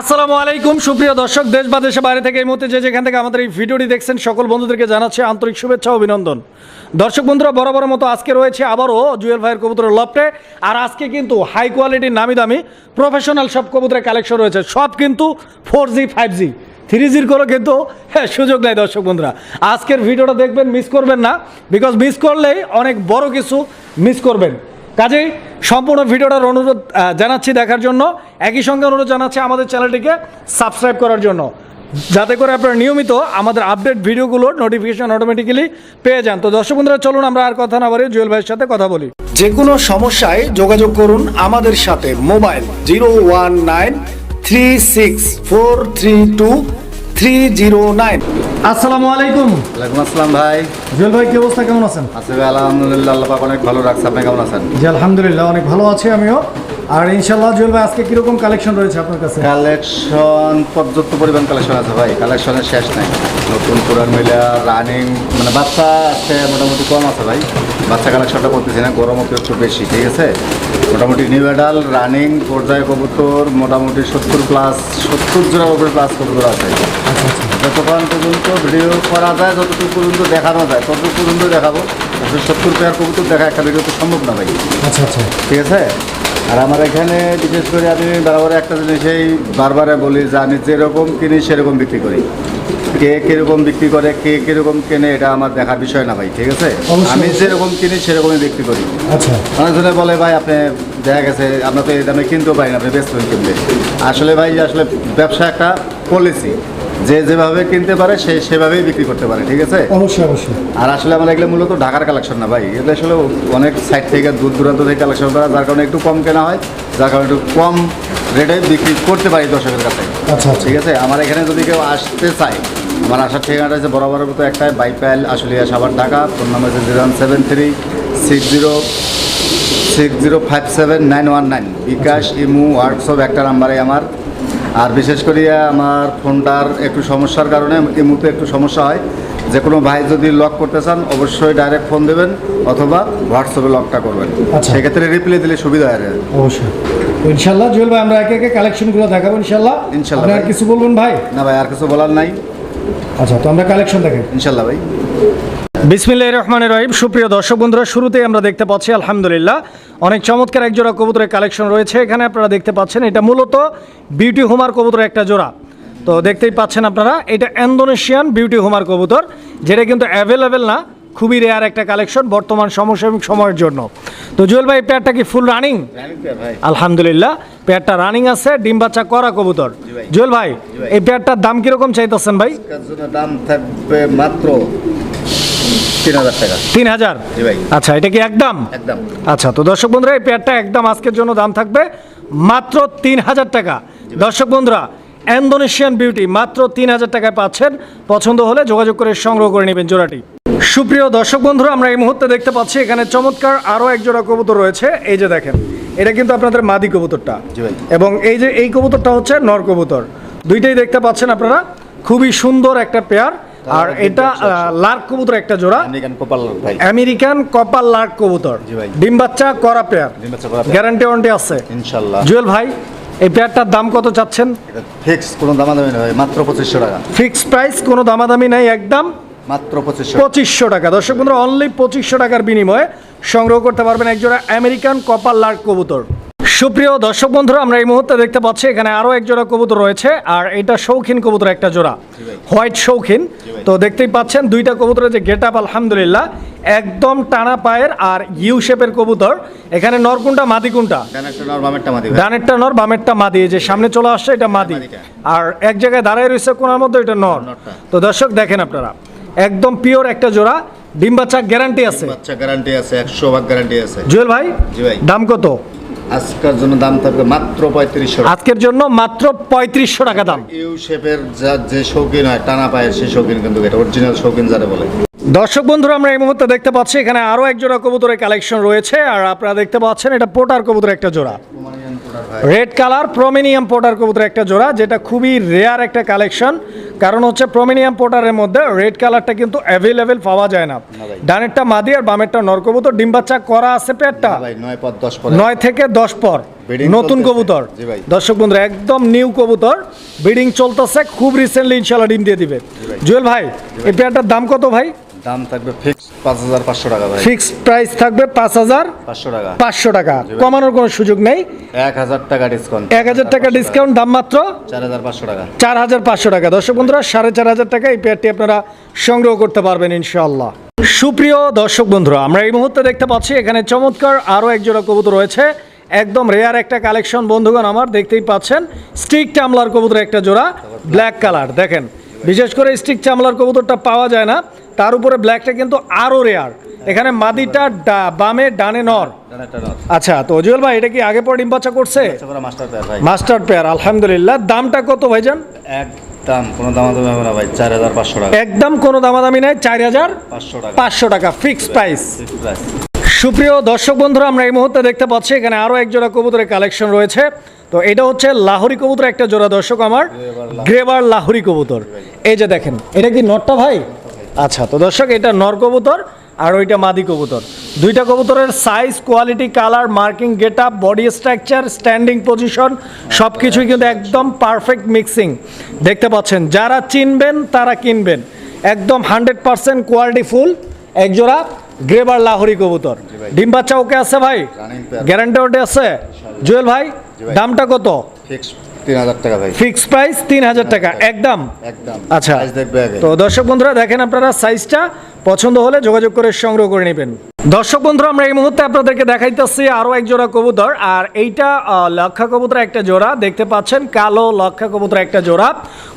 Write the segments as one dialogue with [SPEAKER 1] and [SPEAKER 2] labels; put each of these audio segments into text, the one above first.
[SPEAKER 1] আসসালামু আলাইকুম সুপ্রিয় দর্শক দেশ বা দেশে বাইরে থেকে এই মুহূর্তে যে যেখান থেকে আমাদের এই ভিডিওটি দেখছেন সকল বন্ধুদেরকে জানাচ্ছে আন্তরিক শুভেচ্ছা অভিনন্দন। দর্শক বন্ধুরা বরাবর মতো আজকে রয়েছে আবারও জুয়েল ভাইয়ের কবুতরের লপটে আর আজকে কিন্তু হাই কোয়ালিটির নামি দামি প্রফেশনাল সব কবুতরের কালেকশন রয়েছে। সব কিন্তু four G five G three জির কোনো কিন্তু হ্যাঁ, সুযোগ নাই দর্শক বন্ধুরা। আজকের ভিডিওটা দেখবেন মিস করবেন না বিকজ মিস করলেই অনেক বড় কিছু মিস করবেন। কাজেই সম্পূর্ণ ভিডিওটার অনুরোধ জানাচ্ছি দেখার জন্য। একই সঙ্গে অনুরোধ জানাচ্ছি আমাদের চ্যানেলটিকে সাবস্ক্রাইব করার জন্য। যাতে করে আপনারা নিয়মিত আমাদের আপডেট ভিডিওগুলোর নোটিফিকেশন অটোমেটিক্যালি পেয়ে যান। তো দর্শক বন্ধুরা, চলুন আমরা আর কথা না বলে জুয়েল ভাইয়ের সাথে কথা বলি। যে কোনো সমস্যায় যোগাযোগ করুন আমাদের সাথে। Mobile zero one nine three six four three two three zero nine আসসালামু আলাইকুম।
[SPEAKER 2] ওয়ালাইকুম আসসালাম ভাই।
[SPEAKER 1] জুয়েল ভাই কি অবস্থা? কেমন আছেন?
[SPEAKER 2] আছি ভাই আলহামদুলিল্লাহ আল্লাহ পাক অনেক ভালো রাখছে। আপনি কেমন আছেন?
[SPEAKER 1] জি আলহামদুলিল্লাহ অনেক ভালো আছি আমিও। আর ইনশাল্লাহ জুয়েল ভাই আজকে কীরকম কালেকশন রয়েছে আপনার কাছে?
[SPEAKER 2] কালেকশন পর্যাপ্ত পরিমাণ কালেকশন আছে ভাই। কালেকশনের শেষ নাই। নতুন পুরান মিলে রানিং মানে বাচ্চা আছে মোটামুটি কম আছে ভাই। বাচ্চা কালেকশনটা করতেছি না গরম একটু একটু বেশি ঠিক আছে? মোটামুটি নিউ এডাল রানিং পর্যায়ে কবুতর মোটামুটি সত্তর প্লাস সত্তর জোড়ার উপরে প্লাস কবুতর আছে। যতক্ষণ পর্যন্ত ভিডিও করা যায় যতটুকু পর্যন্ত দেখানো যায় ততটুকু পর্যন্ত দেখাবো। সত্তর পেয়ার কবুতর দেখা একটা ভিডিও তো সম্ভব না ভাই।
[SPEAKER 1] আচ্ছা আচ্ছা।
[SPEAKER 2] ঠিক আছে? আর আমার এখানে বিশেষ করে আমি বারবার একটা জিনিসই বারবারে বলি যে আমি যেরকম কিনি সেরকম বিক্রি করি। কে কীরকম বিক্রি করে কে কীরকম কেনে এটা আমার দেখার বিষয় না ভাই ঠিক আছে? আমি যেরকম কিনি সেরকমই বিক্রি করি।
[SPEAKER 1] আচ্ছা।
[SPEAKER 2] অনেকজনে বলে ভাই আপনি দেখা গেছে আমরা তো এই দামে কিনতেও পারি না আপনি ব্যস্ত হয়ে কিনবে আসলে ভাই আসলে ব্যবসা একটা পলিসি যে যেভাবে কিনতে পারে সে সেভাবেই বিক্রি করতে পারে ঠিক আছে?
[SPEAKER 1] অবশ্যই অবশ্যই।
[SPEAKER 2] আর আসলে আমার এগুলো মূলত ঢাকার কালেকশন না ভাই। এগুলো আসলে অনেক সাইড থেকে দূর দূরান্ত থেকে কালেকশন করা যার কারণে একটু কম কেনা হয় যার কারণে একটু কম রেটে বিক্রি করতে পারি দর্শকের কাছে
[SPEAKER 1] আচ্ছা আচ্ছা।
[SPEAKER 2] ঠিক আছে? আমার এখানে যদি কেউ আসতে চায় আমার আসার ঠিকানাটা হচ্ছে বরাবরের মতো একটাই বাইপাইল আশুলিয়া সাবার ঢাকা। ফোন নাম্বার হচ্ছে zero one seven three six zero six zero five seven nine one nine. BKash imo WhatsApp একটা নাম্বারে আমার। আর বিশেষ করে আমার ফোনটার একটু সমস্যার কারণে ইমুতে একটু সমস্যা হয়। যে কোনো ভাই যদি লক করতে চান অবশ্যই ডাইরেক্ট ফোন দেবেন অথবা হোয়াটসঅ্যাপে লকটা করবেন।
[SPEAKER 1] আচ্ছা।
[SPEAKER 2] সেক্ষেত্রে রিপ্লাই দিলে সুবিধা হয়।
[SPEAKER 1] অবশ্যই। ইনশাল্লাহ জুয়েল ভাই আমরা একে একে কালেকশনগুলো দেখাবো ইনশাল্লাহ।
[SPEAKER 2] ইনশাল্লাহ
[SPEAKER 1] আর কিছু বলবেন ভাই?
[SPEAKER 2] না ভাই আর কিছু বলার নাই।
[SPEAKER 1] আচ্ছা তো আমরা কালেকশন দেখাই
[SPEAKER 2] ইনশাল্লাহ ভাই।
[SPEAKER 1] বিসমিল্লাহ রহমান রহিম। সুপ্রিয় দর্শক বন্ধুরা শুরুতেই আমরা দেখতে পাচ্ছি আলহামদুলিল্লাহ অনেক চমৎকার এক জোড়া কবুতরের কালেকশন রয়েছে। এখানে আপনারা দেখতে পাচ্ছেন এটা মূলত বিউটি হোমার কবুতরের একটা জোড়া। তো দেখতেই পাচ্ছেন আপনারা এটা ইন্দোনেশিয়ান বিউটি হোমার কবুতর যেটা কিন্তু অ্যাভেলেবেল না খুবই রেয়ার একটা কালেকশন বর্তমান সমসাময়িক সময়ের জন্য। তো জুয়েল ভাই পেয়ারটা কি ফুল রানিং আলহামদুলিল্লাহ পেয়ারটা রানিং আছে ডিম বাচ্চা করা কবুতর। জুয়েল ভাই।
[SPEAKER 2] ভাই।
[SPEAKER 1] এই পেয়ারটার দাম কীরকম চাইতেছেন ভাই?
[SPEAKER 2] দাম থাকবে মাত্র তিন হাজার টাকা।
[SPEAKER 1] তিন হাজার? আচ্ছা এটা কি একদম?
[SPEAKER 2] একদম।
[SPEAKER 1] আচ্ছা তো দর্শক বন্ধুরা এই পেয়ারটা একদম আজকের জন্য দাম থাকবে মাত্র তিন হাজার টাকা। দর্শক বন্ধুরা ইন্দোনেশিয়ান বিউটি মাত্র তিন হাজার টাকায় পাচ্ছেন। পছন্দ হলে যোগাযোগ করে সংগ্রহ করে নেবেন জোড়াটি। সুপ্রিয় দর্শক বন্ধুরা আমরা এই মুহূর্তে দেখতে পাচ্ছি এখানে চমৎকার আরও এক জোড়া কবুতর রয়েছে। এই যে দেখেন এটা কিন্তু আপনাদের মাদি কবুতরটা। এবং এই যে এই কবুতরটা হচ্ছে নর কবুতর। দুইটাই দেখতে পাচ্ছেন আপনারা। খুবই সুন্দর একটা পেয়ার। আর এটা লার্ক কবুতর একটা জোড়া।
[SPEAKER 2] আমেরিকান কোপাল ভাই।
[SPEAKER 1] আমেরিকান কপাল লার্ক কবুতর।
[SPEAKER 2] জি ভাই।
[SPEAKER 1] ডিম বাচ্চা করা পেয়ার
[SPEAKER 2] ডিম বাচ্চা করা
[SPEAKER 1] গ্যারান্টি ওয়ারেন্টি আছে।
[SPEAKER 2] ইনশাল্লাহ।
[SPEAKER 1] জুয়েল ভাই এই পেয়ারটার দাম কত চাচ্ছেন?
[SPEAKER 2] এটা ফিক্স কোনো দামাদামি নয় মাত্র পঁচিশশো টাকা।
[SPEAKER 1] ফিক্স প্রাইস কোনো দামাদামি নাই একদম।
[SPEAKER 2] মাত্র পঁচিশশো।
[SPEAKER 1] পঁচিশশো টাকা। দর্শক বন্ধুরা অনলি পঁচিশশো টাকার বিনিময়ে সংগ্রহ করতে পারবেন একজোড়া আমেরিকান কপাল লার্ক কবুতর। সুপ্রিয় দর্শক বন্ধুরা আমরা এই মুহূর্তে দেখতে পাচ্ছি এখানে আরও এক জোড়া কবুতর রয়েছে আর এটা শৌখিন কবুতর একটা জোড়া হোয়াইট শৌখিন। তো দেখতেই পাচ্ছেন দুইটা কবুতরের যে গেট আপ আলহামদুলিল্লাহ একদম টানা পায়ের আর ইউ শেপের কবুতর। এখানে
[SPEAKER 2] নর বামেরটা মাদি ভাই।
[SPEAKER 1] ডানেরটা নর বামেরটা মাদি যে সামনে চলে আসছে এটা মাদি। আর এক জায়গায় দাঁড়ায় রয়েছে কোনার মধ্যে এটা নর। তো দর্শক দেখেন আপনারা একদম পিওর একটা জোড়া ডিম বাচ্চা গ্যারান্টি আছে।
[SPEAKER 2] বাচ্চা গ্যারান্টি আছে একশো ভাগ গ্যারান্টি আছে।
[SPEAKER 1] জুয়েল ভাই
[SPEAKER 2] জি ভাই।
[SPEAKER 1] দাম কত?
[SPEAKER 2] আজকের জন্য দাম থাকবে মাত্র পঁয়ত্রিশশো
[SPEAKER 1] আজকের জন্য মাত্র পঁয়ত্রিশশো টাকা দাম।
[SPEAKER 2] ইউ শেপের যা যে শৌখিন হয় টানা পায়ের সেই শৌখিন কিন্তু এটা অরিজিনাল শৌখিন যারা বলে।
[SPEAKER 1] দর্শক বন্ধুরা আমরা এই মুহূর্তে দেখতে পাচ্ছি এখানে আরও এক জোড়া কবুতরের কালেকশন রয়েছে আর আপনারা দেখতে পাচ্ছেন এটা পোটার কবুতর একটা জোড়া। রেড কালার প্রমিনিয়াম পোটার কবুতর একটা জোড়া যেটা খুবই রেয়ার একটা কালেকশন কারণ হচ্ছে প্রমিনিয়াম পোটারের মধ্যে রেড কালারটা কিন্তু অ্যাভেলেবেল পাওয়া যায় না। ডানেরটা মাদি আর বামেরটা নর কবুতর ডিম বাচ্চা করা আছে পেটটা।
[SPEAKER 2] নয়
[SPEAKER 1] থেকে দশ পর। নতুন কবুতর। দর্শক বন্ধুরা একদম নিউ কবুতর। ব্রিডিং চলতেছে খুব রিসেন্টলি ইনশাল্লাহ ডিম দিয়ে দিবে। জুয়েল ভাই এই পেয়ারটার দাম কত ভাই?
[SPEAKER 2] দাম থাকবে ফিক্স পাঁচ হাজার পাঁচশো টাকা ভাই।
[SPEAKER 1] ফিক্সড প্রাইস থাকবে পাঁচ হাজার
[SPEAKER 2] পাঁচশো টাকা।
[SPEAKER 1] পাঁচশো টাকা। কমানোর কোনো সুযোগ নেই।
[SPEAKER 2] এক হাজার টাকা ডিসকাউন্ট
[SPEAKER 1] এক হাজার টাকা ডিসকাউন্ট দাম মাত্র
[SPEAKER 2] চার হাজার পাঁচশো টাকা।
[SPEAKER 1] চার হাজার পাঁচশো টাকা। দর্শক বন্ধুরা সাড়ে চার হাজার টাকা এই পেয়ারটি আপনারা সংগ্রহ করতে পারবেন ইনশাআল্লাহ। সুপ্রিয় দর্শক বন্ধুরা আমরা এই মুহূর্তে দেখতে পাচ্ছি এখানে চমৎকার আরও এক জোড়া কবুতর রয়েছে। একদম রেয়ার একটা কালেকশন বন্ধুগণ আমার দেখতেই পাচ্ছেন। স্টিক চামলার কবুতর একটা জোড়া ব্ল্যাক কালার দেখেন বিশেষ করে স্টিক চামলার কবুতরটা পাওয়া যায় না। তার উপরে ব্ল্যাকটা কিন্তু আরও রেয়ার এখানে মাদিটা ডা- বামে ডানে নর। আচ্ছা তো জুয়েল ভাই এটা কি আগে পর ডিম বাচ্চা করছে?
[SPEAKER 2] মাস্টার পেয়ার ভাই।
[SPEAKER 1] আলহামদুলিল্লাহ। দামটা কত ভাইজান?
[SPEAKER 2] এক কোনো দাম দাম হবে না ভাই। চার হাজার পাঁচশো টাকা।
[SPEAKER 1] একদম কোনো দামাদামি নাই চার হাজার
[SPEAKER 2] পাঁচশো টাকা।
[SPEAKER 1] পাঁচশো টাকা ফিক্স প্রাইস সুপ্রিয় দর্শক বন্ধুরা আমরা এই মুহূর্তে দেখতে পাচ্ছি এখানে আরও এক জোড়া কবুতরের কালেকশন রয়েছে। তো এটা হচ্ছে লাহোরি কবুতর একটা জোড়া দর্শক আমার। গ্রেবার লাহোরি কবুতর। এই যে দেখেন এটা কি নটটা ভাই? আচ্ছা তো দর্শক এটা নর কবুতর আর ওইটা মাদি কবুতর। দুইটা কবুতরের size quality colour marking get up body structure standing position সব কিছুই কিন্তু একদম পারফেক্ট মিক্সিং দেখতে পাচ্ছেন যারা চিনবেন তারা কিনবেন। একদম হান্ড্রেড পার্সেন্ট কোয়ালিটি ফুল একজোড়া গ্রেবার লাহোরি কবুতর। ডিম বাচ্চা ওকে আছে ভাই। গ্যারান্টি ওটে আছে? জুয়েল ভাই দামটা কত?
[SPEAKER 2] টাকা ভাই।
[SPEAKER 1] ফিক্স প্রাইস তিন হাজার টাকা একদম?
[SPEAKER 2] একদম।
[SPEAKER 1] আচ্ছা। তো দর্শক বন্ধুরা দেখেন আপনারা সাইজটা পছন্দ হলে যোগাযোগ করে সংগ্রহ করে নেবেন। দর্শক বন্ধুরা আমরা এই মুহূর্তে আপনাদেরকে দেখাইতেছি আরও এক জোড়া কবুতর আর এইটা লক্ষা কবুতর একটা জোড়া। দেখতে পাচ্ছেন কালো লক্ষা কবুতর একটা জোড়া।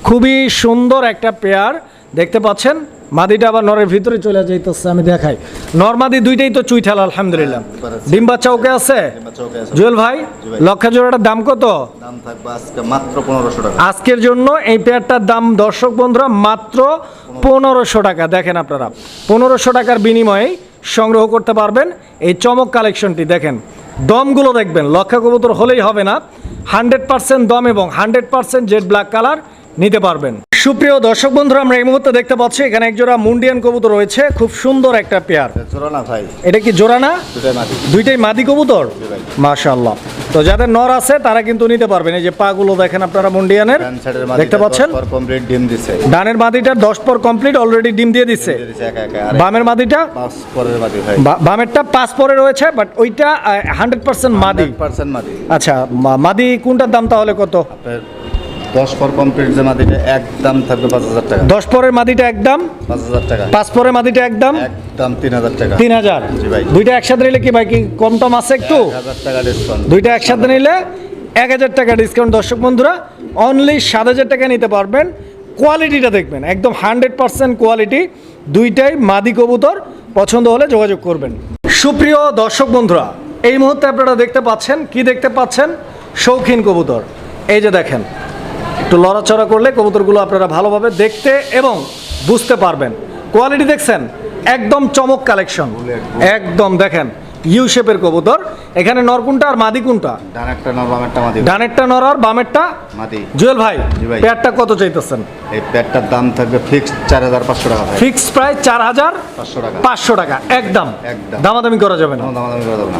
[SPEAKER 1] খুবই সুন্দর একটা পেয়ার দেখতে পাচ্ছেন? মাদিটা আবার নরের ভিতরে চলে যাইতেছে আমি দেখাই। নর মাদি দুইটাই তো চুইঠাল আলহামদুলিল্লাহ।
[SPEAKER 2] হ্যাঁ,
[SPEAKER 1] ডিম বাচ্চা ওকে আছে? জুয়েল ভাই। লক্ষা জোড়াটার দাম কত?
[SPEAKER 2] দাম থাকবে আজকে মাত্র পনেরোশো টাকা।
[SPEAKER 1] আজকের জন্য এই পেয়ারটার দাম দর্শক বন্ধুরা মাত্র পনেরোশো টাকা। দেখেন আপনারা পনেরোশো টাকার বিনিময়ে সংগ্রহ করতে পারবেন এই চমক কালেকশনটি। দেখেন দমগুলো দেখবেন লক্ষা কবুতর হলেই হবে না। হান্ড্রেড পার্সেন্ট দম এবং hundred percent jet black colour নিতে পারবেন। সুপ্রিয় দর্শক বন্ধুরা আমরা এই মুহূর্তে দেখতে পাচ্ছি এখানে একজোড়া মুন্ডিয়ান কবুতর রয়েছে খুব সুন্দর একটা পেয়ার।
[SPEAKER 2] না ভাই?
[SPEAKER 1] এটা কি জোড়া না? দুইটাই মাদি। কবুতর। মাশাআল্লাহ। তো যাদের নর আছে তারা কিন্তু নিতে পারবেন। এই যে পাগুলো দেখেন আপনারা মুন্ডিয়ানের দেখতে পাচ্ছেন? ডানের মাদিটার দশ পর কমপ্লিট অলরেডি ডিম দিয়ে দিচ্ছে বামের মাদিটা? বামেরটা পাঁচ পরে রয়েছে বাট ওইটা হান্ড্রেড পার্সেন্ট মাদি। আচ্ছা মাদি কোনটার দাম তাহলে কত?
[SPEAKER 2] দশ পর কমপ্লিট যে মাটিটা একদম থাকবে পাঁচ হাজার টাকা।
[SPEAKER 1] দশ পরের মাদিটা একদম
[SPEAKER 2] পাঁচ হাজার টাকা।
[SPEAKER 1] পাঁচ পরের মাদিটা একদম
[SPEAKER 2] একদম তিন হাজার টাকা।
[SPEAKER 1] তিন হাজার।
[SPEAKER 2] ভাই।
[SPEAKER 1] দুইটা একসাথে নিলে কি ভাই কি কম টম আছে একটু?
[SPEAKER 2] হাজার টাকা ডিসকাউন্ট
[SPEAKER 1] দুইটা একসাথে নিলে এক হাজার টাকা ডিসকাউন্ট দর্শক বন্ধুরা অনলি সাত হাজার টাকা নিতে পারবেন। কোয়ালিটিটা দেখবেন একদম হান্ড্রেড পার্সেন্ট কোয়ালিটি দুইটাই মাদি কবুতর পছন্দ হলে যোগাযোগ করবেন। সুপ্রিয় দর্শক বন্ধুরা এই মুহূর্তে আপনারা দেখতে পাচ্ছেন কি দেখতে পাচ্ছেন? শৌখিন কবুতর। এই যে দেখেন একটু লড়াচড়া করলে কবুতরগুলো আপনারা ভালোভাবে দেখতে এবং বুঝতে পারবেন। কোয়ালিটি দেখছেন? একদম চমক কালেকশন একদম দেখেন। ইউ শেপের কবুতর। এখানে নরকুনটা আর মাদি কোনটা?
[SPEAKER 2] ডান একটা নর বাম একটা মাটি
[SPEAKER 1] ডানেরটা নর আর বামেরটা
[SPEAKER 2] মাটি
[SPEAKER 1] জুয়েল ভাই। পেয়ারটা কত চাইতেছেন?
[SPEAKER 2] এই প্যাডটার দাম থাকবে ফিক্স চার হাজার পাঁচশো টাকা ভাই।
[SPEAKER 1] ফিক্স হাজার
[SPEAKER 2] পাঁচশো টাকা।
[SPEAKER 1] পাঁচশো টাকা একদম।
[SPEAKER 2] একদম।
[SPEAKER 1] দামাদামি করা যাবে না।
[SPEAKER 2] দামাদামি করে দেবো না।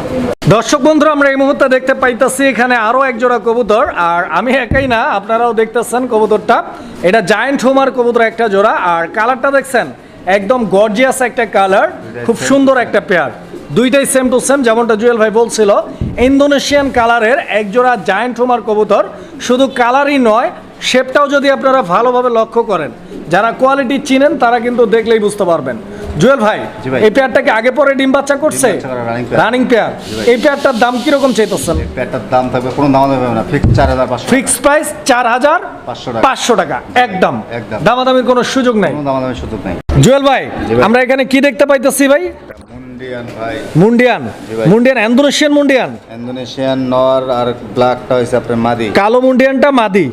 [SPEAKER 1] দর্শক বন্ধুরা আমরা এই মুহূর্তে দেখতে পাইতাছি এখানে আরও এক জোড়া কবুতর আর আমি একাই না আপনারাও দেখতেছেন কবুতরটা। এটা জায়েন্ট হোমার কবুতর একটা জোড়া আর কালারটা দেখছেন একদম গর্জিয়াস একটা কালার খুব সুন্দর একটা পেয়ার। দুইটাই সেম টু সেম যেমনটা জুয়েল ভাই বলছিল। ইন্দোনেশিয়ান কালারের এক জোড়া জায়েন্ট হোমার কবুতর শুধু কালারই নয় শেপটাও যদি আপনারা ভালোভাবে লক্ষ্য করেন যারা কোয়ালিটি চিনেন তারা কিন্তু দেখলেই বুঝতে পারবেন। জুয়েল ভাই এই পেয়ারটাকে আগে পরে ডিম বাচ্চা করছে। রানিং পেয়ার এই পেয়ারটার দাম কীরকম চাইতেছেন?
[SPEAKER 2] এই প্যাডটার দাম থাকবে কোনো দামাদামি হবে না। ফিক্স চার হাজার পাঁচশো
[SPEAKER 1] ফিক্স প্রাইস চার হাজার
[SPEAKER 2] পাঁচশো টাকা।
[SPEAKER 1] পাঁচশো টাকা একদম। দামাদামির কোনো সুযোগ নাই।
[SPEAKER 2] কোনো দামাদামি সুযোগ নেই।
[SPEAKER 1] জুয়েল ভাই। আমরা এখানে কি দেখতে পাইতেছি ভাই?
[SPEAKER 2] মুন্ডিয়ান ভাই।
[SPEAKER 1] মুন্ডিয়ান? মুন্ডিয়ান ইন্দোনেশিয়ান মুন্ডিয়ান?
[SPEAKER 2] ইন্দোনেশিয়ান নর আর ব্ল্যাকটা হয়েছে আপনার মাদি।
[SPEAKER 1] কালো মুন্ডিয়ানটা মাদি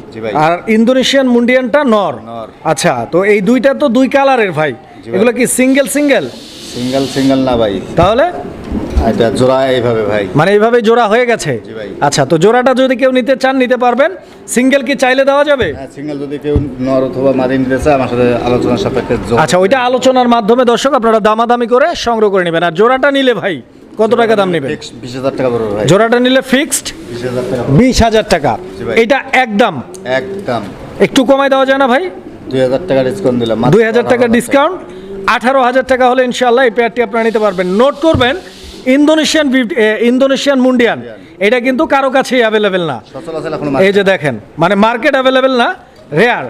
[SPEAKER 1] আর ইন্দোনেশিয়ান মুন্ডিয়ানটা নর।
[SPEAKER 2] নর।
[SPEAKER 1] আচ্ছা তো এই দুইটা তো দুই কালারের ভাই। এগুলো কি সিঙ্গেল সিঙ্গেল?
[SPEAKER 2] সিঙ্গেল সিঙ্গেল না ভাই।
[SPEAKER 1] তাহলে?
[SPEAKER 2] এটা জোড়া এইভাবে ভাই।
[SPEAKER 1] মানে এইভাবে জোড়া হয়ে গেছে?
[SPEAKER 2] ভাই।
[SPEAKER 1] আচ্ছা তো জোড়াটা যদি কেউ নিতে চান নিতে পারবেন। সিঙ্গেল কি চাইলে দেওয়া যাবে?
[SPEAKER 2] হ্যাঁ সিঙ্গেল যদি কেউ নর অথবা মাদি নিতে চায় আমার সাথে আলোচনার সাপেক্ষে
[SPEAKER 1] আচ্ছা ওইটা আলোচনার মাধ্যমে দর্শক আপনারা দামাদামি করে সংগ্রহ করে নেবেন। আর জোড়াটা নিলে ভাই কত টাকা দাম
[SPEAKER 2] Fix বিশ হাজার টাকা পড়বে ভাই।
[SPEAKER 1] জোড়াটা নিলে ফিক্সড
[SPEAKER 2] বিশ হাজার টাকা।
[SPEAKER 1] এটা একদম।
[SPEAKER 2] একদম।
[SPEAKER 1] একটু কমাই দেওয়া যায় না ভাই?
[SPEAKER 2] দুই হাজার টাকা ডিসকাউন্ট দিলাম।
[SPEAKER 1] দুই হাজার টাকা ডিসকাউন্ট আঠারো হাজার টাকা হলে ইনশাল্লাহ এই পেয়ারটি আপনারা নিতে পারবেন। নোট করবেন ইন্দোনেশিয়ান ইন্দোনেশিয়ান মুন্ডিয়ান। এটা কিন্তু কারও কাছেই অ্যাভেলেবেল না। এই যে দেখেন মানে মার্কেট অ্যাভেলেবেল না রেয়ার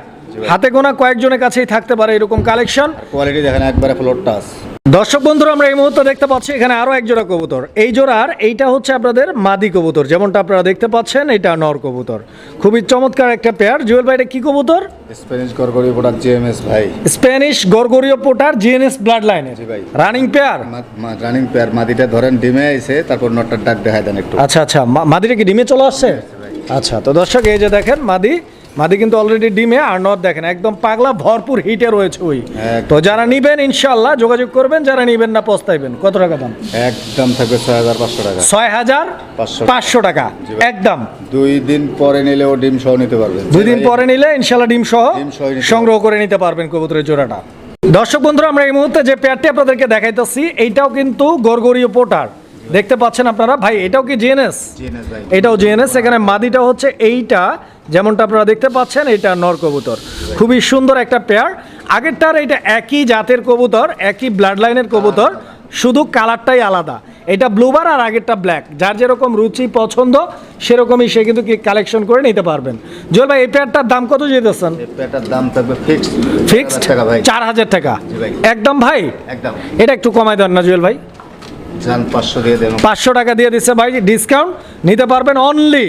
[SPEAKER 1] হাতে গোনা কয়েকজনের কাছেই থাকতে পারে এরকম কালেকশন
[SPEAKER 2] কোয়ালিটি দেখেন একবারে ফ্লোর টাচ
[SPEAKER 1] দর্শক বন্ধুরা আমরা এই মুহূর্তে দেখতে পাচ্ছি এখানে আরও এক জোড়া কবুতর। এই জোড়ার এইটা হচ্ছে আপনাদের মাদি কবুতর যেমনটা আপনারা দেখতে পাচ্ছেন এটা নর কবুতর। খুবই চমৎকার একটা পেয়ার জুয়েল ভাই এটা কি কবুতর?
[SPEAKER 2] স্প্যানিশ গরগরি প্রোডাক্ট জিএমএস ভাই।
[SPEAKER 1] স্প্যানিশ গরগরীয় পোটার জিএনএস ব্লাড লাইনের
[SPEAKER 2] ভাই।
[SPEAKER 1] রানিং পেয়ার
[SPEAKER 2] রানিং পেয়ার মাদিটা ধরেন ডিমে আইছে তারপর নটটার ডাক দেখায় দেন একটু।
[SPEAKER 1] আচ্ছা আচ্ছা। মাদিটা কি ডিমে চলে আসছে? আচ্ছা তো দর্শক এই যে দেখেন মাদি মাদি কিন্তু অলরেডি ডিমে আর নট দেখেন একদম পাগলা ভরপুর হিটে রয়েছে ওই। তো যারা নিবেন ইনশাল্লাহ যোগাযোগ করবেন যারা নিবেন না পস্তাইবেন। কত টাকা দাম?
[SPEAKER 2] একদম থাকবে ছয় হাজার পাঁচশো টাকা।
[SPEAKER 1] ছয় হাজার
[SPEAKER 2] পাঁচশো।
[SPEAKER 1] টাকা। একদম।
[SPEAKER 2] দুই দিন পরে নিলেও ডিম সহ নিতে পারবেন।
[SPEAKER 1] দুই দিন পরে নিলে ইনশাল্লাহ ডিম সহ সংগ্রহ করে নিতে পারবেন কবুতরের জোড়াটা। দর্শক বন্ধুরা আমরা এই মুহূর্তে যে পেয়ারটি আপনাদেরকে দেখাইতেছি এইটাও কিন্তু গরগরীয় পোটার। দেখতে পাচ্ছেন আপনারা ভাই এটাও কি জিএনএস এটাও জিএনএস এখানে মাদিটা হচ্ছে এইটা। যেমনটা আপনারা দেখতে পাচ্ছেন এটা নর কবুতর। খুবই সুন্দর একটা পেয়ার আগেরটার এটা একই জাতের কবুতর একই ব্লাড লাইনের কবুতর শুধু কালারটাই আলাদা। এটা ব্লুবার আর আগেরটা ব্ল্যাক যার যেরকম রুচি পছন্দ সেরকমই সে কিন্তু কালেকশন করে নিতে পারবেন। জল ভাই এই পেয়ারটার দাম কত যেতেছেন
[SPEAKER 2] এই দাম থাকবে ফিক্সড
[SPEAKER 1] ফিক্সড
[SPEAKER 2] টাকা ভাই।
[SPEAKER 1] চার হাজার টাকা। একদম ভাই?
[SPEAKER 2] একদম।
[SPEAKER 1] এটা একটু কমাই দেন না জুয়েল ভাই।
[SPEAKER 2] পাঁচশো
[SPEAKER 1] পাঁচশো টাকা দিয়ে দিচ্ছে ভাই ডিসকাউন্ট নিতে পারবেন অনলি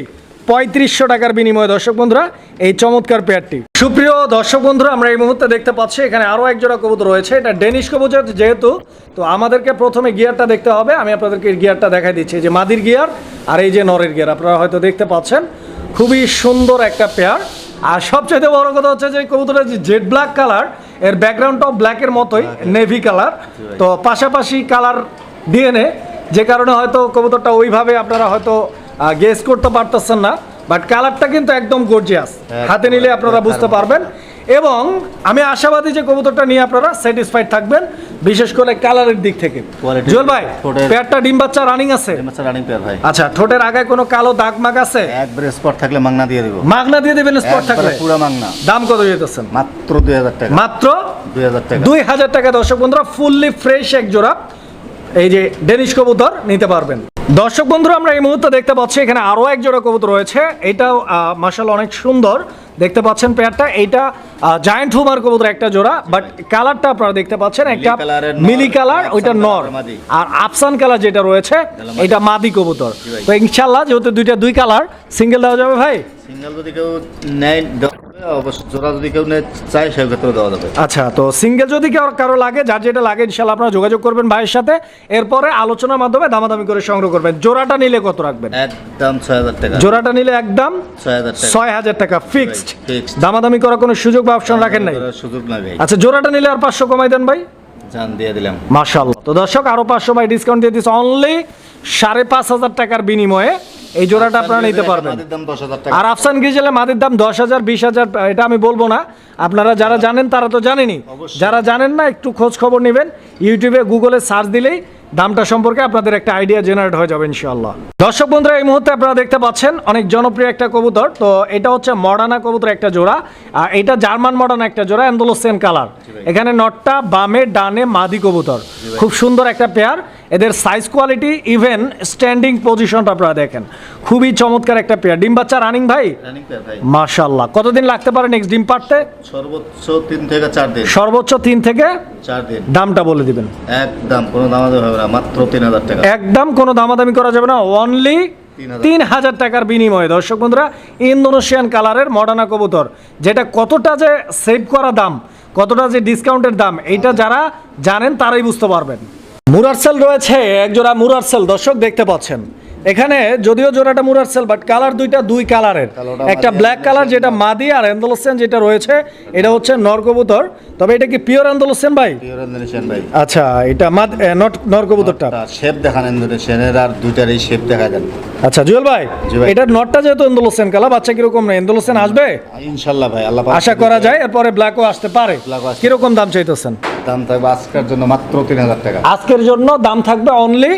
[SPEAKER 1] পঁয়ত্রিশশো টাকার বিনিময়ে দর্শক বন্ধুরা এই চমৎকার পেয়ারটি সুপ্রিয় দর্শক বন্ধুরা আমরা এই মুহূর্তে দেখতে পাচ্ছি এখানে আরও এক জোড়া কবুতর রয়েছে। এটা ডেনিশ কবুতর যেহেতু তো আমাদেরকে প্রথমে গিয়ারটা দেখতে হবে। আমি আপনাদেরকে গিয়ারটা দেখাই দিচ্ছি যে মাদির গিয়ার আর এই যে নরের গিয়ার আপনারা হয়তো দেখতে পাচ্ছেন খুবই সুন্দর একটা পেয়ার আর সবচেয়ে বড় কথা হচ্ছে যে কবুতরের যে জেড ব্ল্যাক কালারের ব্যাকগ্রাউন্ডটাও ব্ল্যাকের মতোই নেভি কালার তো পাশাপাশি কালার ডিএনএ যে কারণে হয়তো কবুতরটা ওইভাবে আপনারা হয়তো গেস করতে পারতেছেন না বাট কালারটা কিন্তু একদম গর্জিয়াস হাতে নিলে আপনারা বুঝতে পারবেন। এবং আমি আশাবাদী যে কবুতরটা নিয়ে আপনারা স্যাটিসফাইড থাকবেন বিশেষ করে কালারের দিক থেকে। জুয়েল ভাই
[SPEAKER 2] ঠোঁটের-
[SPEAKER 1] পেয়ারটা ডিম বাচ্চা রানিং আছে?
[SPEAKER 2] রানিং পেয়ার ভাই।
[SPEAKER 1] আচ্ছা ঠোঁটের আগায় কোনো কালো দাগ মাগ আছে?
[SPEAKER 2] একবারে স্পট থাকলে মাংনা দিয়ে দিব।
[SPEAKER 1] মাগনা দিয়ে দেবেন স্পট থাকলে?
[SPEAKER 2] পুরো মাংনা।
[SPEAKER 1] দাম কত যেতেছেন
[SPEAKER 2] মাত্র দুই হাজার টাকা।
[SPEAKER 1] মাত্র
[SPEAKER 2] দুই হাজার টাকা।
[SPEAKER 1] দুই হাজার টাকা। দর্শক বন্ধুরা ফুললি ফ্রেশ এক জোড়া। এই যে ডেনিশ কবুতর নিতে পারবেন। দর্শক বন্ধুরা আমরা এই মুহূর্তে দেখতে পাচ্ছি এখানে আরও এক জোড়া কবুতর রয়েছে। এটাও মার্শাল অনেক সুন্দর। দেখতে পাচ্ছেন পেয়ারটা এইটা জায়ান্ট হুমার কবুতর একটা জোড়া বাট কালারটা আপনারা দেখতে পাচ্ছেন একটা মিলি কালার ওইটা নর। আর আফসান কালার যেটা রয়েছে এটা মাদি। কবুতর। তো ইনশাল্লাহ যেহেতু দুইটা দুই কালার সিঙ্গেল দেওয়া যাবে ভাই?
[SPEAKER 2] সিঙ্গেল যদি কেউ নেয় দেওয়া জোড়া যদি কেউ নেয় চায় সেক্ষেত্রে দেওয়া যাবে।
[SPEAKER 1] আচ্ছা তো সিঙ্গেল যদি কারও লাগে যার যেটা লাগে ইনশাল্লাহ আপনারা যোগাযোগ করবেন ভাইয়ের সাথে। এরপরে আলোচনার মাধ্যমে দামাদামি করে সংগ্রহ করবেন। জোড়াটা নিলে কত রাখবেন?
[SPEAKER 2] একদম ছয় হাজার টাকা।
[SPEAKER 1] জোড়াটা নিলে একদম
[SPEAKER 2] ছয় হাজার টাকা।
[SPEAKER 1] ছয় হাজার টাকা ফিক্সড দামাদামি করার কোনো সুযোগ বা অপশন রাখেন নাই?
[SPEAKER 2] সুযোগ নাই
[SPEAKER 1] আচ্ছা জোড়াটা নিলে আর পাঁচশো কমাই দেন ভাই।
[SPEAKER 2] জান দিয়ে দিলাম।
[SPEAKER 1] মাশাল্লাহ তো দর্শক আরও পাঁচশো ভাই ডিসকাউন্ট দিয়ে দিচ্ছে অনলি সাড়ে পাঁচ হাজার টাকার বিনিময়ে। এই জোড়াটা আপনারা নিতে পারবেন। আর আফসান গ্রিজেলে মাদের দাম দশ হাজার বিশ হাজার এটা আমি বলব না। আপনারা যারা জানেন তারা তো জানেনই। যারা জানেন না একটু খোঁজ খবর নেবেন। ইউটিউবে গুগলে সার্চ দিলেই দামটা সম্পর্কে আপনাদের একটা আইডিয়া জেনারেট হয়ে যাবে ইনশাআল্লাহ। দর্শক বন্ধুরা এই মুহূর্তে আপনারা দেখতে পাচ্ছেন অনেক জনপ্রিয় একটা কবুতর। তো এটা হচ্ছে মডার্না কবুতর একটা জোড়া। আর এটা জার্মান মডার্ন একটা জোড়া অ্যান্ডোলোসিয়ান কালার। এখানে নটটা বামে ডানে মাদি কবুতর। খুব সুন্দর একটা পেয়ার এদের সাইজ কোয়ালিটি ইভেন স্ট্যান্ডিং পজিশনটা আপনারা দেখেন। খুবই চমৎকার একটা পেয়ার ডিম বাচ্চা রানিং ভাই? মাশাল্লাহ কতদিন লাগতে পারে নেক্সট ডিম পারতে
[SPEAKER 2] সর্বোচ্চ তিন থেকে চার দিন।
[SPEAKER 1] সর্বোচ্চ তিন থেকে
[SPEAKER 2] চার দিন।
[SPEAKER 1] দামটা বলে দিবেন।
[SPEAKER 2] একদম কোনো দাম হবে না মাত্র তিন হাজার টাকা।
[SPEAKER 1] একদম কোনো দামাদামি করা যাবে না অনলি তিন হাজার। টাকার বিনিময়ে। দর্শক বন্ধুরা ইন্দোনেশিয়ান কালারের মডার্না কবুতর যেটা কতটা যে সেভ করা দাম কতটা যে ডিসকাউন্টের দাম এইটা যারা জানেন তারাই বুঝতে পারবেন। মুরারসেল রয়েছে একজোড়া মুরারসেল দর্শক দেখতে পাচ্ছেন। এখানে যদিও জোড়াটা মুরার সেল বাট কালার দুইটা দুই কালারের একটা ব্ল্যাক কালার যেটা মাদি আর এন্দোলসেন যেটা রয়েছে এটা হচ্ছে নরকবুতর তবে এটা কি পিওর এন্দোলসেন ভাই?
[SPEAKER 2] পিওর ভাই।
[SPEAKER 1] আচ্ছা এটা মাদ নট নরকবুতরটা
[SPEAKER 2] শেপ দেখান ইন্দোনেশিয়ানের আর দুইটার এই শেপ দেখা দেন
[SPEAKER 1] আচ্ছা জুয়েল ভাই। এটার নটটা যেহেতু এন্দোলসেন কালা বাচ্চা কীরকম না এন্দোলসেন আসবে?
[SPEAKER 2] ইনশাল্লাহ ভাই আল্লাহ
[SPEAKER 1] আশা করা যায় এরপরে ব্ল্যাকও আসতে পারে। কীরকম দাম চাইতেছেন?
[SPEAKER 2] দাম থাকবে আজকের জন্য মাত্র তিন হাজার টাকা।
[SPEAKER 1] আজকের জন্য দাম থাকবে অনলি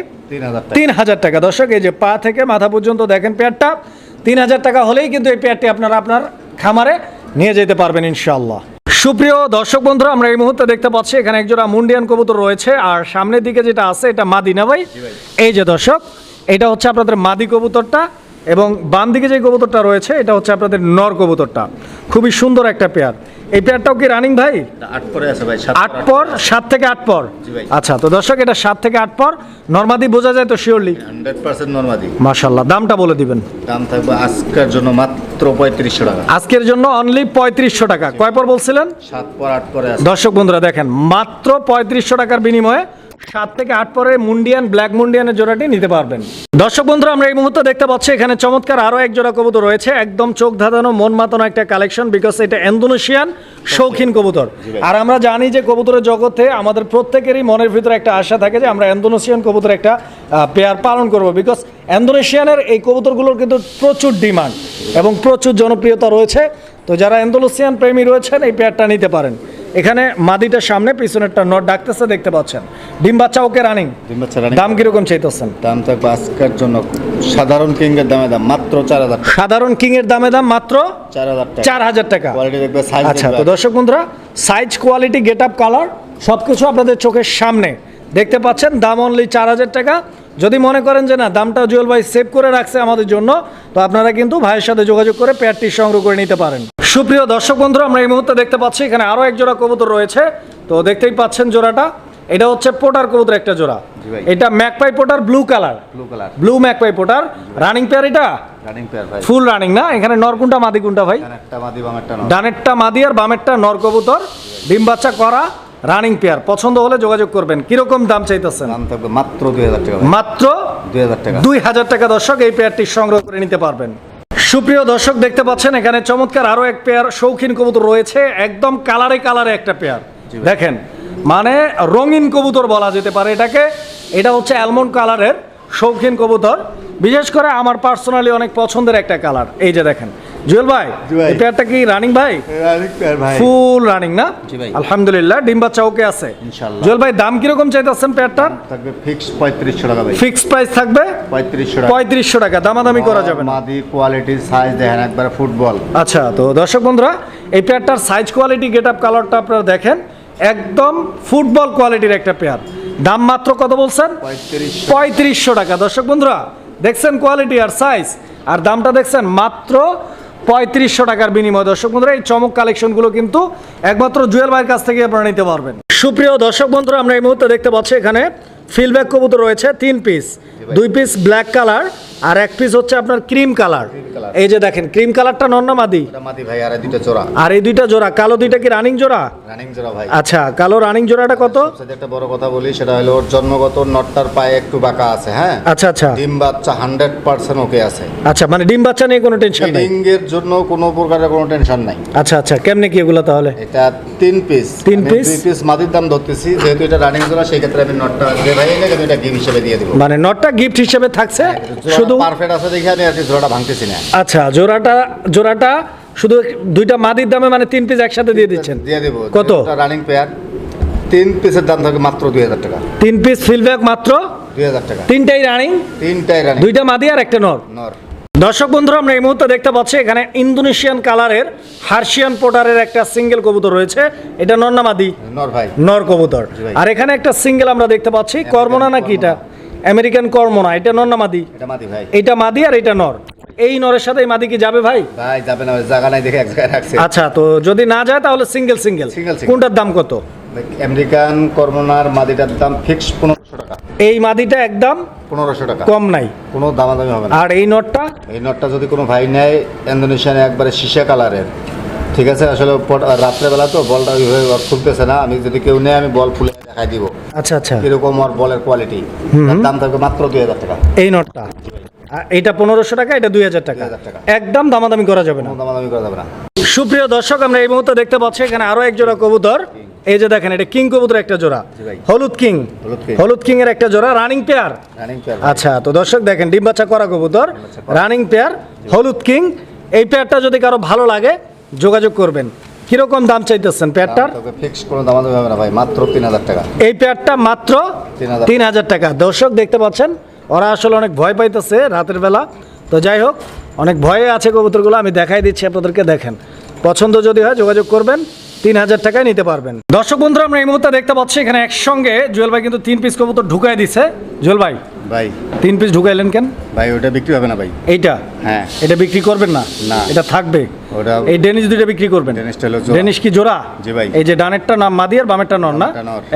[SPEAKER 2] তিন হাজার টাকা।
[SPEAKER 1] দর্শক এই যে পা থেকে মাথা পর্যন্ত দেখেন পেয়ারটা তিন হাজার টাকা হলেই কিন্তু এই পেয়ারটি আপনারা আপনার খামারে নিয়ে যেতে পারবেন ইনশাল্লাহ সুপ্রিয় দর্শক বন্ধুরা আমরা এই মুহূর্তে দেখতে পাচ্ছি এখানে একজোড়া মুন্ডিয়ান কবুতর রয়েছে আর সামনের দিকে যেটা আছে এটা মাদি না ভাই। এই যে দর্শক এটা হচ্ছে আপনাদের মাদি কবুতরটা এবং বাম দিকে যে কবুতরটা রয়েছে এটা হচ্ছে আপনাদের নর কবুতরটা। খুবই সুন্দর একটা পেয়ার। এই পেয়ারটাও কি রানিং ভাই?
[SPEAKER 2] আট পরে আছে ভাই
[SPEAKER 1] আট পর সাত থেকে আট পর? আচ্ছা তো দর্শক এটা সাত থেকে আট পর। নর্মাদি বোঝা যায় তো শিওরলি
[SPEAKER 2] হান্ড্রেড পার্সেন্ট নর্মাদি।
[SPEAKER 1] মাশাল্লাহ দামটা বলে দিবেন।
[SPEAKER 2] দাম থাকবে আজকের জন্য মাত্র পঁয়ত্রিশশো টাকা।
[SPEAKER 1] আজকের জন্য অনলি পঁয়ত্রিশশো টাকা। কয় পর বলছিলেন?
[SPEAKER 2] সাত পর আট পরে
[SPEAKER 1] দর্শক বন্ধুরা দেখেন মাত্র পঁয়ত্রিশশো টাকার বিনিময়ে সাত থেকে আট পরে মুন্ডিয়ান ব্ল্যাক মুন্ডিয়ানের জোড়াটি নিতে পারবেন। দর্শক বন্ধুরা আমরা এই মুহূর্তে দেখতে পাচ্ছি এখানে চমৎকার আরও এক জোড়া কবুতর রয়েছে। একদম চোখ ধাঁধানো মন মাতানো একটা কালেকশন বিকজ এটা ইন্দোনেশিয়ান শৌখিন কবুতর। আর আমরা জানি যে কবুতরের জগতে আমাদের প্রত্যেকেরই মনের ভিতরে একটা আশা থাকে যে আমরা ইন্দোনেশিয়ান কবুতর একটা পেয়ার পালন করব বিকজ ইন্দোনেশিয়ানের এই কবুতরগুলোর কিন্তু প্রচুর ডিমান্ড এবং প্রচুর জনপ্রিয়তা রয়েছে। তো যারা ইন্দোনেশিয়ান প্রেমী রয়েছেন এই পেয়ারটা নিতে পারেন। এখানে মাদিটার সামনে পিছনেরটা নট ডাকতেছে দেখতে পাচ্ছেন। ডিম বাচ্চা ওকে রানিং
[SPEAKER 2] ডিম বাচ্চা রানী
[SPEAKER 1] দাম কীরকম চাইতেছেন?
[SPEAKER 2] দাম থাকবে আজকের জন্য সাধারণ কিংয়ের দামে দাম মাত্র চার হাজার
[SPEAKER 1] সাধারণ কিং এর দামে দাম মাত্র
[SPEAKER 2] চার হাজার টাকা।
[SPEAKER 1] চার হাজার টাকা।
[SPEAKER 2] কোয়ালিটি দেখবে সাইজ
[SPEAKER 1] আচ্ছা তো দর্শক বন্ধুরা size quality get up colour সব কিছু আপনাদের চোখের সামনে। দেখতে পাচ্ছেন দাম অনলি চার হাজার টাকা। যদি মনে করেন যে না দামটা জুয়েল ভাই সেভ করে রাখছে আমাদের জন্য তো আপনারা কিন্তু ভাইয়ের সাথে যোগাযোগ করে পেয়ারটি সংগ্রহ করে নিতে পারেন। সুপ্রিয় দর্শক বন্ধুরা আমরা এই মুহূর্তে দেখতে পাচ্ছি এখানে আরও এক জোড়া কবুতর রয়েছে। তো দেখতেই পাচ্ছেন জোড়াটা। এটা হচ্ছে পোটার কবুতর একটা জোড়া। এটা magpie pouter blue colour.
[SPEAKER 2] Blue colour.
[SPEAKER 1] Blue magpie pouter. Running pair এটা?
[SPEAKER 2] রানিং পেয়ার ভাই।
[SPEAKER 1] ফুল রানিং না? এখানে নরকুন্টা মাদি কুন্টা ভাই?
[SPEAKER 2] একটা মাদি বাম একটা নর।
[SPEAKER 1] ডানেরটা মাদি আর বামেরটা নর কবুতর। ডিম বাচ্চা করা রানিং পেয়ার পছন্দ হলে যোগাযোগ করবেন। কীরকম দাম চাইতেছেন?
[SPEAKER 2] দাম থাকবে মাত্র দুই হাজার টাকা
[SPEAKER 1] মাত্র
[SPEAKER 2] দুই হাজার টাকা।
[SPEAKER 1] দুই হাজার টাকা দর্শক এই পেয়ারটি সংগ্রহ করে নিতে পারবেন। সুপ্রিয় দর্শক দেখতে পাচ্ছেন এখানে চমৎকার আরও এক পেয়ার শৌখিন কবুতর রয়েছে একদম কালারে কালারে একটা পেয়ার দেখেন মানে রঙিন কবুতর বলা যেতে পারে এটাকে। এটা হচ্ছে অ্যালমন্ড কালারের শৌখিন কবুতর। বিশেষ করে আমার পার্সোনালি অনেক পছন্দের একটা কালার এই যে দেখেন জুয়েল ভাই এই পেয়ারটা কি রানিং ভাই?
[SPEAKER 2] রানিং পেয়ার ভাই।
[SPEAKER 1] ফুল রানিং না?
[SPEAKER 2] জি ভাই।
[SPEAKER 1] আলহামদুলিল্লাহ ডিম বাচ্চা ওকে আছে। জুয়েল ভাই দাম কীরকম চাইতেছেন পেয়ারটার
[SPEAKER 2] থাকবে ফিক্স পঁয়ত্রিশশো টাকা ভাই।
[SPEAKER 1] ফিক্স প্রাইস থাকবে?
[SPEAKER 2] পঁয়ত্রিশশো টাকা।
[SPEAKER 1] পঁয়ত্রিশশো টাকা দামাদামি করা যাবে না।
[SPEAKER 2] মাদি কোয়ালিটি সাইজ দেখেন একবার ফুটবল
[SPEAKER 1] আচ্ছা তো দর্শক বন্ধুরা এই পেয়ারটার সাইজ কোয়ালিটি গেট আপ কালারটা আপনারা দেখেন। একদম ফুটবল কোয়ালিটির একটা পেয়ার দাম মাত্র কত বলছেন?
[SPEAKER 2] পঁয়ত্রিশশো।
[SPEAKER 1] পঁয়ত্রিশশো টাকা। দর্শক বন্ধুরা দেখছেন কোয়ালিটি আর সাইজ আর দামটা দেখছেন মাত্র পঁয়ত্রিশশো টাকার বিনিময়। দর্শক বন্ধুরা, এই চমক কালেকশনগুলো কিন্তু একমাত্র জুয়েল ভাইয়ের কাছ থেকে আপনারা নিতে পারবেন। সুপ্রিয় দর্শক বন্ধুরা, আমরা এই মুহূর্তে দেখতে পাচ্ছি এখানে ফিলব্যাক কবুতর রয়েছে, তিন পিস দুই পিস ব্ল্যাক কালার আর এক পিস হচ্ছে আপনার ক্রিম কালার এই যে দেখেন ক্রিম কালারটা নন্না মাদি?
[SPEAKER 2] মাদি ভাই আর এই জোড়া।
[SPEAKER 1] আর এই দুইটা জোড়া কালো দুইটা কি রানিং জোড়া?
[SPEAKER 2] রানিং জোড়া ভাই।
[SPEAKER 1] আচ্ছা কালো রানিং জোড়াটা কত?
[SPEAKER 2] একটা বড় কথা বলি সেটা হলো ওর জন্মগত নটটার পায়ে একটু বাঁকা আছে হ্যাঁ?
[SPEAKER 1] আচ্ছা আচ্ছা।
[SPEAKER 2] ডিম বাচ্চা হান্ড্রেড পার্সেন্ট ওকে আছে।
[SPEAKER 1] আচ্ছা মানে ডিম বাচ্চা নিয়ে কোনো টেনশন নেই?
[SPEAKER 2] এর জন্য কোনো প্রকারের কোনো টেনশন নাই।
[SPEAKER 1] আচ্ছা আচ্ছা কেমনে কি এগুলো তাহলে?
[SPEAKER 2] এটা তিন পিস
[SPEAKER 1] তিন পিস
[SPEAKER 2] দুই পিস মাদির দাম ধরতেছি যেহেতু এটা রানিং জোড়া সেই ক্ষেত্রে আমি নটটা যে ভাই এনে কিন্তু এটা গিফট হিসেবে দিয়ে দেবো।
[SPEAKER 1] মানে নটটা গিফট হিসেবে থাকছে শুধু
[SPEAKER 2] পারফেক্ট আছে দেখে আমি আর জোড়াটা ভাঙতেছি না।
[SPEAKER 1] আচ্ছা জোড়াটা জোড়াটা শুধু দুইটা মাদির দামে মানে তিন পিস একসাথে দিয়ে দিচ্ছেন?
[SPEAKER 2] দিয়ে দেবো।
[SPEAKER 1] কত?
[SPEAKER 2] রানিং পেয়ার তিন পিসের দাম থাকবে মাত্র দুই হাজার টাকা।
[SPEAKER 1] তিন পিস মাত্র?
[SPEAKER 2] দুই হাজার টাকা।
[SPEAKER 1] তিনটাই রানিং
[SPEAKER 2] তিনটাই রানিং
[SPEAKER 1] দুইটা মাদি আর একটা নর?
[SPEAKER 2] নর।
[SPEAKER 1] দর্শক বন্ধুরা আমরা এই মুহূর্তে দেখতে পাচ্ছি এখানে ইন্দোনেশিয়ান কালারের হার্শিয়ান পোটারের একটা সিঙ্গেল কবুতর রয়েছে। এটা নন্না মাদি?
[SPEAKER 2] নর ভাই।
[SPEAKER 1] নর কবুতর।
[SPEAKER 2] ভাই।
[SPEAKER 1] আর এখানে একটা সিঙ্গেল আমরা দেখতে পাচ্ছি। কর্মনা নাকি এটা? আমেরিকান কর্মনা এটা নন্না মাদি?
[SPEAKER 2] এটা মাদি ভাই।
[SPEAKER 1] এটা মাদি আর এটা নর? এই নরের সাথে এই মাদি কি যাবে ভাই?
[SPEAKER 2] ভাই যাবে না জায়গা নাই দেখে এক জায়গায় রাখছে।
[SPEAKER 1] আচ্ছা তো যদি না যায় তাহলে সিঙ্গেল সিঙ্গেল। কোনটার দাম কত?
[SPEAKER 2] আমেরিকান কর্মনার মাদিটার দাম ফিক্স পনেরোশো টাকা।
[SPEAKER 1] এই মাদিটা একদম
[SPEAKER 2] পনেরোশো টাকা।
[SPEAKER 1] কম নাই।
[SPEAKER 2] কোনো দামাদামি হবে না।
[SPEAKER 1] আর এই নটটা?
[SPEAKER 2] এই নটটা যদি কোনো ভাই নেয় ইন্দোনেশিয়ানে একবারে সীসা কালারের। ঠিক আছে আসলে রাত্রেবেলা তো বলটা ওইভাবে খুলতেছে না। আমি যদি কেউ নেয় আমি বল খুলে দেখাই দিব।
[SPEAKER 1] আচ্ছা আচ্ছা।
[SPEAKER 2] এরকম ওর বলের কোয়ালিটি দাম থাকবে মাত্র দুই হাজার টাকা।
[SPEAKER 1] এই নটটা। আর এটা পনেরোশো টাকা এটা দুই হাজার টাকা।
[SPEAKER 2] 2000 টাকা।
[SPEAKER 1] একদম দামাদামি করা যাবে না।
[SPEAKER 2] দামাদামি করা যাবে না।
[SPEAKER 1] সুপ্রিয় দর্শক আমরা এই মুহূর্তে দেখতে পাচ্ছি এখানে আরও এক জোড়া কবুতর। এই যে দেখেন এটা কিং কবুতর একটা জোড়া। হলুদ কিং।
[SPEAKER 2] হলুদ।
[SPEAKER 1] কিং। এর একটা জোড়া রানিং পেয়ার
[SPEAKER 2] রানিং পেয়ার
[SPEAKER 1] আচ্ছা তো দর্শক দেখেন ডিম বাচ্চা করা কবুতর। রানিং পেয়ার হলুদ কিং। এই পেয়ারটা যদি কারও ভালো লাগে যোগাযোগ করবেন। কীরকম দাম চাইতেছেন পেয়ারটার?
[SPEAKER 2] তোকে ফিক্স কোনো দামাদামি হবে না ভাই মাত্র তিন হাজার টাকা।
[SPEAKER 1] এই পেয়ারটা মাত্র
[SPEAKER 2] 3000
[SPEAKER 1] তিন হাজার টাকা। দর্শক দেখতে পাচ্ছেন ওরা আসলে অনেক ভয় পাইতেছে রাতের বেলা। তো যাই হোক অনেক ভয়ে আছে কবুতরগুলো আমি দেখাই দিচ্ছি আপনাদেরকে দেখেন। পছন্দ যদি হয় যোগাযোগ করবেন তিন হাজার টাকায় নিতে পারবেন। দর্শক বন্ধুরা আমরা এই মুহূর্তে দেখতে পাচ্ছি এখানে একসঙ্গে জুয়েল ভাই কিন্তু তিন পিস কবুতর ঢুকাই দিছে। জুয়েল ভাই
[SPEAKER 2] ভাই।
[SPEAKER 1] তিন পিস ঢুকাইলেন কেন?
[SPEAKER 2] ভাই ওটা বিক্রি হবে না ভাই।
[SPEAKER 1] এইটা?
[SPEAKER 2] হ্যাঁ।
[SPEAKER 1] এটা বিক্রি করবেন না?
[SPEAKER 2] না।
[SPEAKER 1] এটা থাকবে?
[SPEAKER 2] ওটা
[SPEAKER 1] এই ডেনিশ দুইটা বিক্রি করবেন?
[SPEAKER 2] ডেনিশটা হলো।
[SPEAKER 1] ডেনিশ কি জোড়া?
[SPEAKER 2] জি ভাই।
[SPEAKER 1] এই যে ডানেরটা নাম মাদি আর বামেরটা নর না?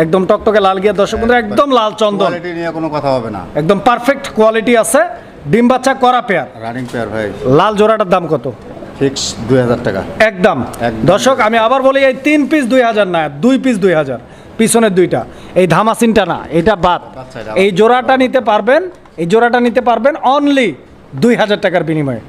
[SPEAKER 1] একদম টকটকে লাল গিয়া দর্শক বন্ধুরা একদম লাল চন্দন।
[SPEAKER 2] কোয়ালিটি নিয়ে কোনো কথা হবে না।
[SPEAKER 1] একদম পারফেক্ট কোয়ালিটি আছে। ডিম বাচ্চা করা পেয়ার
[SPEAKER 2] রানিং পেয়ার ভাই।
[SPEAKER 1] লাল জোড়াটার দাম কত?
[SPEAKER 2] ফিক্স দুই হাজার টাকা।
[SPEAKER 1] একদম।
[SPEAKER 2] একদম।
[SPEAKER 1] দর্শক আমি আবার বলি এই তিন পিস দুই হাজার না দুই পিস দুই হাজার। পিছনের দুইটা। এই ধামাসিনটা না এটা বাদ। এই জোড়াটা নিতে পারবেন এই জোড়াটা নিতে পারবেন অনলি দুই হাজার টাকার বিনিময়ে।